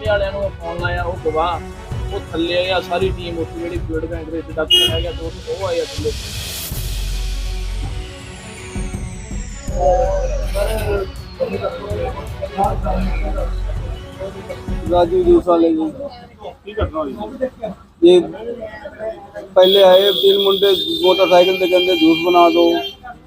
ਵਾਲਿਆਂ ਨੂੰ ਫੋਨ ਲਾਇਆ ਉਹ ਗਵਾਹ ਉਹ ਥੱਲੇ ਆ ਸਾਰੀ ਟੀਮ ਉੱਥੇ ਜਿਹੜੀ ਫੂਡ ਬੈਂਕ ਦੇ ਵਿੱਚ ਡਾਕਟਰ ਹੈਗਾ ਤੇ ਉਹ ਉਹ ਆਇਆ ਥੱਲੇ राजू जूस वाले जी ਕੀ ਘਟਨਾ ਹੋਈ ਸੀ? ये पहले आए तीन मुंडे मोटरसाइकिल ਤੇ ਕਹਿੰਦੇ ਜੂਸ ਬਣਾ ਦਿਓ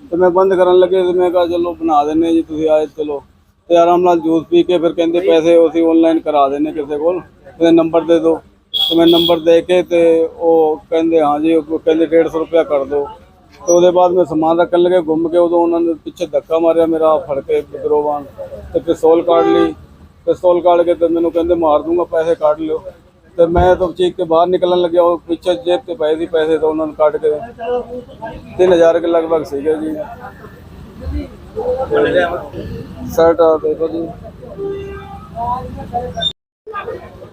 ਤੇ ਮੈਂ ਬੰਦ ਕਰਨ ਲੱਗੇ ਤੇ ਮੈਂ ਕਿਹਾ ਚਲੋ ਬਣਾ ਦਿੰਨੇ ਜੀ ਤੁਸੀਂ ਆਏ ਚਲੋ ਤੇ ਆਰਾਮ ਨਾਲ ਜੂਸ ਪੀ ਕੇ ਫਿਰ ਕਹਿੰਦੇ ਪੈਸੇ ਅਸੀਂ ਆਨਲਾਈਨ ਕਰਾ ਦਿੰਨੇ ਕਿਸੇ ਕੋਲ। ਤੇ ਨੰਬਰ ਦੇ ਦਿਓ। ਤੇ ਮੈਂ ਨੰਬਰ ਦੇ ਕੇ ਤੇ ਉਹ ਕਹਿੰਦੇ ਹਾਂ ਜੀ ਉਹ ਕਹਿੰਦੇ 150 ਰੁਪਇਆ ਕਰ ਦਿਓ। ਤੇ ਉਹਦੇ ਬਾਅਦ ਮੈਂ ਸਮਾਨ ਰੱਖਣ ਲੱਗੇ ਘੁੰਮ ਕੇ ਉਦੋਂ ਉਹਨਾਂ ਨੇ ਪਿੱਛੇ ਧੱਕਾ ਮਾਰਿਆ ਮੇਰਾ ਫੜ ਕੇ ਗਰੋਵਾਨ ਤੇ ਪਿਸਤੌਲ ਕੱਢ ਲਈ। ਪਿਸਤੌਲ ਕੱਢ ਕੇ ਤੇ ਮੈਨੂੰ ਕਹਿੰਦੇ ਮਾਰ ਦੂੰਗਾ ਪੈਸੇ ਕੱਢ ਲਿਓ। ਤੇ ਮੈਂ ਤਾਂ ਚੀਕ ਕੇ ਬਾਹਰ ਨਿਕਲਣ ਲੱਗਿਆ ਉਹ ਪਿੱਛੇ ਜੇਬ ਤੇ ਪਏ ਸੀ ਪੈਸੇ ਤਾਂ ਉਹਨਾਂ ਨੂੰ ਕੱਢ ਕੇ। 3000 ਕੇ ਲਗਭਗ ਸੀਗੇ ਜੀ। ਸ਼ਰਟ ਆ, ਦੇਖੋ ਜੀ।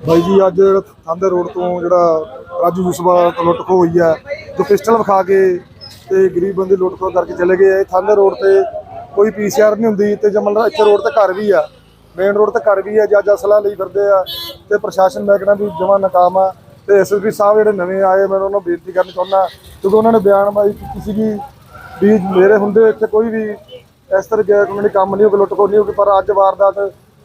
ਬਾਈ ਜੀ, ਅੱਜ ਜਿਹੜਾ ਥਾਂਦੇ ਰੋਡ ਤੋਂ ਜਿਹੜਾ ਰਾਜੂ ਜੁਸਵਾ ਲੁੱਟ ਖੋਹ ਹੋਈ ਹੈ, ਜੋ ਪਿਸਟਲ ਵਿਖਾ ਕੇ ਤੇ ਗਰੀਬ ਬੰਦੇ ਲੁੱਟ ਖੋ ਕਰਕੇ ਚਲੇ ਗਏ ਇਹ ਥਾਂਦੇ ਰੋਡ ਤੇ ਕੋਈ ਪੀਸੀਆਰ ਨਹੀਂ ਹੁੰਦੀ ਤੇ ਜਮਲ ਇੱਥੇ ਰੋਡ ਤੇ ਘਰ ਵੀ ਆ। ਮੇਨ ਰੋਡ ਤੇ ਘਰ ਵੀ ਆ, ਜੱਜ ਅਸਲਾ ਲਈ ਫਿਰਦੇ ਆ ਤੇ ਪ੍ਰਸ਼ਾਸਨ ਮੈਂ ਕਹਿੰਦਾ ਵੀ ਜਮਾ ਨਾਕਾਮ ਆ। ਤੇ ਐਸਐਸਪੀ ਸਾਹਿਬ ਜਿਹੜੇ ਨਵੇਂ ਆਏ, ਮੈਂ ਉਹਨਾਂ ਨੂੰ ਬੇਨਤੀ ਕਰਨੀ ਚਾਹੁੰਦਾ, ਕਿਉਂਕਿ ਉਹਨਾਂ ਨੇ ਬਿਆਨਬਾਜ਼ੀ ਕੀਤੀ ਸੀਗੀ ਵੀ ਮੇਰੇ ਹੁੰਦੇ, ਇੱਥੇ ਕੋਈ ਵੀ ਇਸ ਤਰ੍ਹਾਂ ਦੇ ਕੰਮ ਨਹੀਂ ਹੋ ਲੁੱਟ ਖੋਹ ਨਹੀਂ ਹੋ ਪਰ ਅੱਜ ਵਾਰਦਾਤ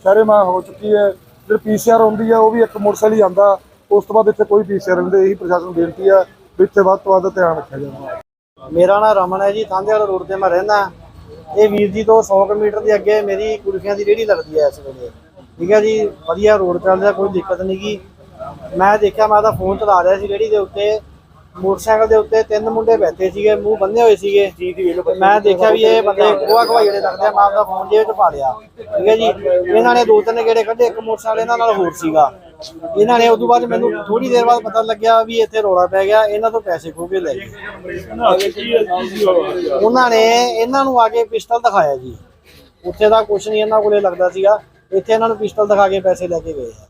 ਸ਼ਹਿਰੇਮਾਂ ਹੋ ਚੁੱਕੀ ਹੈ। ਜਿਹੜੀ ਪੀਸੀਆਰ ਹੁੰਦੀ ਆ, ਉਹ ਵੀ ਇੱਕ ਮੋਟਰਸਾਈਕਲ ਹੀ ਆਂਦਾ ਉਸ ਤੋਂ ਬਾਅਦ ਇੱਥੇ ਕੋਈ ਪੀਸੀਆਰ ਨਹੀਂ ਹੁੰਦੇ, ਇਹੀ ਪ੍ਰਸ਼ਾਸਨ ਨੂੰ ਬੇਨਤੀ ਆ ਵੀ ਇੱਥੇ ਵੱਧ ਤੋਂ ਵੱਧ ਧਿਆਨ ਰੱਖਿਆ ਜਾਵੇ। ਮੇਰਾ ਨਾਮ ਰਮਨ ਹੈ ਜੀ ਥਾਂਦੇ ਵਾਲਾ ਰੋਡ ਤੇ ਮੈਂ ਰਹਿੰਦਾ। ਇਹ ਵੀਰ ਜੀ ਤੋਂ 100 ਕਿਲੋਮੀਟਰ ਦੇ ਅੱਗੇ ਮੇਰੀ ਕੁਲਫੀਆਂ ਦੀ ਰੇਹੜੀ ਲੱਗਦੀ ਹੈ ਇਸ ਵੇਲੇ। ਠੀਕ ਹੈ ਜੀ, ਵਧੀਆ ਰੋਡ ਚੱਲਦਾ, ਕੋਈ ਦਿੱਕਤ ਨਹੀਂ ਗੀ। ਮੈਂ ਦੇਖਿਆ, ਮੈਂ ਤਾਂ ਫੋਨ ਚਲਾ ਰਿਹਾ ਸੀ ਰੇਹੜੀ ਦੇ ਉੱਤੇ। ਮੋਟਰਸਾਈਕਲ ਦੇ ਉੱਤੇ ਤਿੰਨ ਮੁੰਡੇ ਬੈਠੇ ਸੀਗੇ, ਮੂੰਹ ਬੰਨੇ ਹੋਏ ਸੀਗੇ। ਮੈਂ ਦੇਖਿਆ ਵੀ ਇਹ ਬੰਦੇ ਕੋਆ ਕੋਆ ਜਿਹੜੇ ਲੱਗਦੇ ਆ, ਮੈਂ ਆਪਦਾ ਫੋਨ ਜੇਬ 'ਚ ਪਾ ਲਿਆ। ਠੀਕ ਹੈ ਜੀ? ਇਹਨਾਂ ਨੇ ਦੋ ਤਿੰਨ ਗੇੜੇ ਕੱਢੇ, ਇੱਕ ਮੋਟਰਸਾਈਕਲ ਇਹਨਾਂ ਨਾਲ ਹੋਰ ਸੀਗਾ। ਇਹਨਾਂ ਨੇ ਉਦੋਂ ਬਾਅਦ ਮੈਨੂੰ ਥੋੜੀ ਦੇਰ ਬਾਅਦ ਪਤਾ ਲੱਗਿਆ ਵੀ ਇੱਥੇ ਰੋਲਾ ਪੈ ਗਿਆ, ਇਹਨਾਂ ਤੋਂ ਪੈਸੇ ਖੋਹ ਕੇ ਲੈ ਗਏ। ਉਹਨਾਂ ਨੇ ਇਹਨਾਂ ਨੂੰ ਆ ਕੇ ਪਿਸਟਲ ਦਿਖਾਇਆ ਜੀ। ਉੱਥੇ ਦਾ ਕੁਝ ਨਹੀਂ, ਇਹਨਾਂ ਕੋਲੇ ਲੱਗਦਾ ਸੀਗਾ। ਇੱਥੇ ਇਹਨਾਂ ਨੂੰ ਪਿਸਟਲ ਦਿਖਾ ਕੇ ਪੈਸੇ ਲੈ ਕੇ ਗਏ। ਆ